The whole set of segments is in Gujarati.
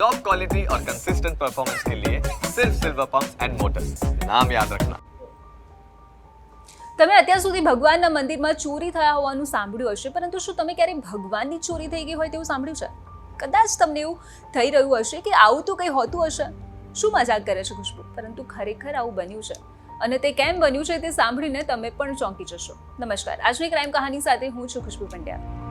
टॉप क्वालिटी और कंसिस्टेंट परफॉर्मेंस के लिए सिर्फ सिल्वर पंप एंड मोटर्स नाम याद रखना તમે અત્યાર સુધી ભગવાનના મંદિરમાં ચોરી થયા હોવાનું સાંભળ્યું હશે પરંતુ શું તમે ક્યારેય ભગવાનની ચોરી થઈ ગઈ હોય તેવું સાંભળ્યું છે કદાચ તમને એવું થઈ રહ્યું હશે કે આવું તો કંઈ હોતું હશે શું મજાક કરે છે ખુશ્બુ પરંતુ ખરેખર આવું બન્યું છે અને તે કેમ બન્યું છે તે સાંભળીને તમે પણ ચોંકી જશો નમસ્કાર આજની ક્રાઇમ કહાની સાથે હું છું ખુશ્બુ પંડ્યા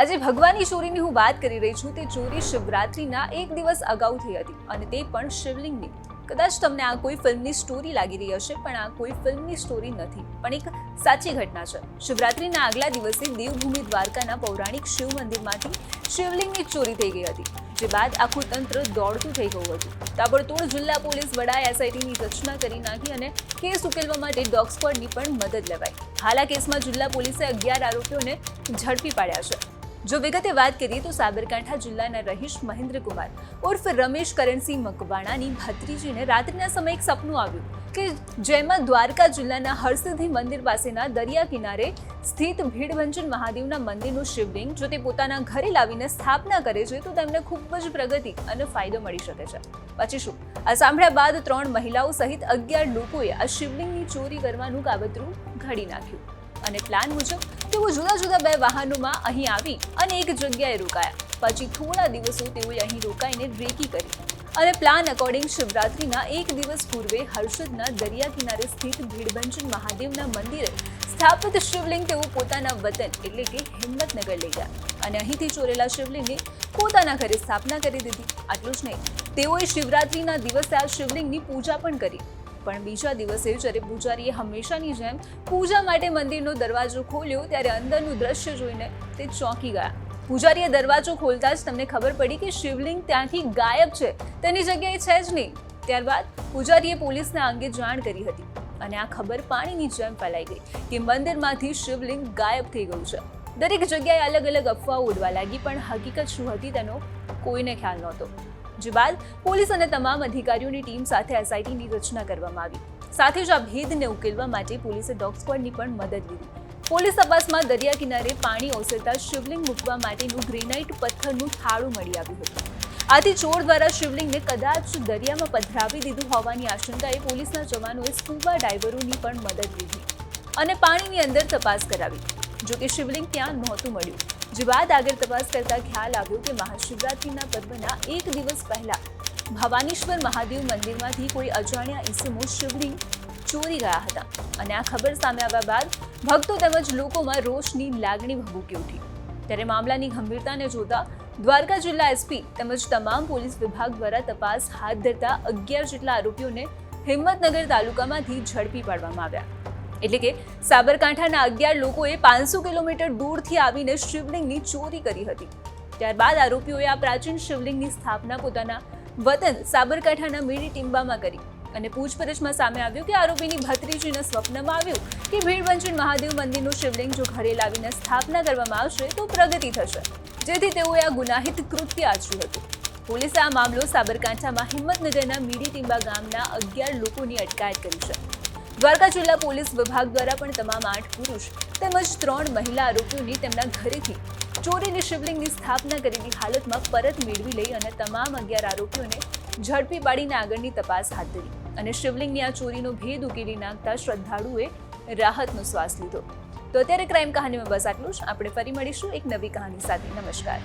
આજે ભગવાનની ચોરીની હું વાત કરી રહી છું, તે ચોરી શિવરાત્રિના એક દિવસ અગાઉ થઈ હતી અને તે પણ શિવલિંગની. કદાચ તમને આ કોઈ ફિલ્મની સ્ટોરી લાગી રહી હશે, પણ આ કોઈ ફિલ્મની સ્ટોરી નથી, પણ એક સાચી ઘટના છે. શિવરાત્રિના આગલા દિવસે દેવભૂમિ દ્વારકાના પૌરાણિક શિવ મંદિરમાંથી શિવલિંગની ચોરી થઈ ગઈ હતી, જે બાદ આખું તંત્ર દોડતું થઈ ગયું હતું. તાબડતોડ જિલ્લા પોલીસ વડા એસઆઈટીની રચના કરી નાખી અને કેસ ઉકેલવા માટે ડોગ સ્ક્વોડની પણ મદદ લેવાઈ. હાલ આ કેસમાં જિલ્લા પોલીસે અગિયાર આરોપીઓને ઝડપી પાડ્યા છે. જો વિગતે વાત કરીએ તો સાબરકાંઠા જિલ્લાના રહીશ મહેન્દ્રકુમાર ઉર્ફ રમેશ કરણસિંહ મકવાણાની ભત્રીજીને રાત્રિના સમયે એક સપનું આવ્યું કે જેમાં દ્વારકા જિલ્લાના હરસિદ્ધિ મંદિર પાસેના દરિયા કિનારે સ્થિત ભીડભંજન મહાદેવના મંદિરનું શિવલિંગ જો તે પોતાના ઘરે લાવીને સ્થાપના કરે છે, તો તેમને ખૂબ જ પ્રગતિ અને ફાયદો મળી શકે છે. પછી શું? આ સાંભળ્યા બાદ ત્રણ મહિલાઓ સહિત અગિયાર લોકોએ આ શિવલિંગની ચોરી કરવાનું કાવતરું ઘડી નાખ્યું. અને પ્લાન મુજબ તેઓ જુદા જુદા બે વાહનોમાં અહીં આવી અને એક જગ્યાએ રોકાયા. પછી થોડા દિવસો તેઓએ અહીં રોકાઈને રેકી કરી. અને પ્લાન અકોર્ડિંગ શિવરાત્રિના એક દિવસ પૂર્વે હર્ષદના દરિયા કિનારે સ્થિત ભીડભંજન મહાદેવના મંદિરે સ્થાપિત શિવલિંગ તેઓ પોતાના વતન એટલે કે હિંમતનગર લઈ ગયા. અને અહીંથી ચોરેલા શિવલિંગની પોતાના ઘરે સ્થાપના કરી દીધી. આટલું જ નહીં, તેઓએ શિવરાત્રીના દિવસે આ શિવલિંગની પૂજા પણ કરી. પણ બીજા દિવસે જ્યારે પૂજારીએ હંમેશાની જેમ પૂજા માટે મંદિરનો દરવાજો ખોલ્યો, ત્યારે અંદરનું દ્રશ્ય જોઈને તે ચોંકી ગયા. પૂજારીએ દરવાજો ખોલતા જ તમને ખબર પડી કે શિવલિંગ ત્યાંથી ગાયબ છે. તેની જગ્યાએ છે જ નહીં. ત્યારબાદ પૂજારીએ પોલીસને આ અંગે જાણ કરી હતી અને આ ખબર પાણીની જેમ ફેલાઈ ગઈ કે મંદિરમાંથી શિવલિંગ ગાયબ થઈ ગયું છે. દરેક જગ્યાએ અલગ અલગ અફવાઓ ઉડવા લાગી, પણ હકીકત શું હતી તેનો કોઈને ખ્યાલ નહોતો. જે બાદ પોલીસ અને તમામ અધિકારીઓની ટીમ સાથે એસઆઈટીની રચના કરવામાં આવી. સાથે જ આ ભેદને ઉકેલવા માટે પોલીસે ડોગ સ્ક્વોડની પણ મદદ લીધી. પોલીસ તપાસમાં દરિયા કિનારે પાણી ઓસરતા શિવલિંગ મૂકવા માટેનું ગ્રેનાઇટ પથ્થરનું થાળું મળી આવ્યું હતું. આથી ચોર દ્વારા શિવલિંગને કદાચ દરિયામાં પધરાવી દીધું હોવાની આશંકાએ પોલીસના જવાનોએ સ્કૂબા ડાઈવરોની પણ મદદ લીધી અને પાણીની અંદર તપાસ કરાવી. જો કે શિવલિંગ ત્યાં નહોતું મળ્યું. જે બાદ આગળ તપાસ કરતા ખ્યાલ આવ્યો કે મહાશિવરાત્રિના પર્વના એક દિવસ પહેલા ભવાનીશ્વર મહાદેવ મંદિરમાંથી કોઈ અજાણ્યા ઈસમો શિવલિંગ ચોરી ગયા હતા. અને આ ખબર સામે આવ્યા બાદ ભક્તો તેમજ લોકોમાં રોષની લાગણી ભભૂકી ઉઠી. ત્યારે મામલાની ગંભીરતાને જોતા દ્વારકા જિલ્લા એસપી તેમજ તમામ પોલીસ વિભાગ દ્વારા તપાસ હાથ ધરતા અગિયાર જેટલા આરોપીઓને હિંમતનગર તાલુકામાંથી ઝડપી પાડવામાં આવ્યા. એટલે કે સાબરકાંઠાના અગિયાર લોકોએ પાંચસો કિલોમીટર દૂરથી આવીને શિવલિંગની ચોરી કરી હતી. ત્યારબાદ આરોપીઓએ આ પ્રાચીન શિવલિંગની સ્થાપના પોતાના વતન સાબરકાંઠાના મીડી ટીમ્બામાં કરી અને પૂછપરછમાં સામે આવ્યું કે આરોપીની ભત્રીજીના સ્વપ્નમાં આવ્યું કે ભીડવંચન મહાદેવ મંદિરનું શિવલિંગ જો ઘરે લાવીને સ્થાપના કરવામાં આવશે તો પ્રગતિ થશે. જેથી તેઓએ આ ગુનાહિત કૃત્ય આચર્યું હતું. પોલીસે આ મામલો સાબરકાંઠામાં હિંમતનગરના મીડી ટીમ્બા ગામના અગિયાર લોકોની અટકાયત કરી છે. દ્વારકા જિલ્લા પોલીસ વિભાગ દ્વારા પણ તમામ આઠ પુરુષ તેમજ ત્રણ મહિલા આરોપીઓની તેમના ઘરેથી ચોરીની શિવલિંગની સ્થાપના કરેલી હાલતમાં પરત મેળવી લઈ અને તમામ અગિયાર આરોપીઓને ઝડપી પાડીને આગળની તપાસ હાથ ધરી અને શિવલિંગની આ ચોરીનો ભેદ ઉકેલી નાખતા શ્રદ્ધાળુએ રાહતનો શ્વાસ લીધો. તો અત્યારે ક્રાઇમ કહાનીમાં બસ આટલું જ. આપણે ફરી મળીશું એક નવી કહાની સાથે. નમસ્કાર.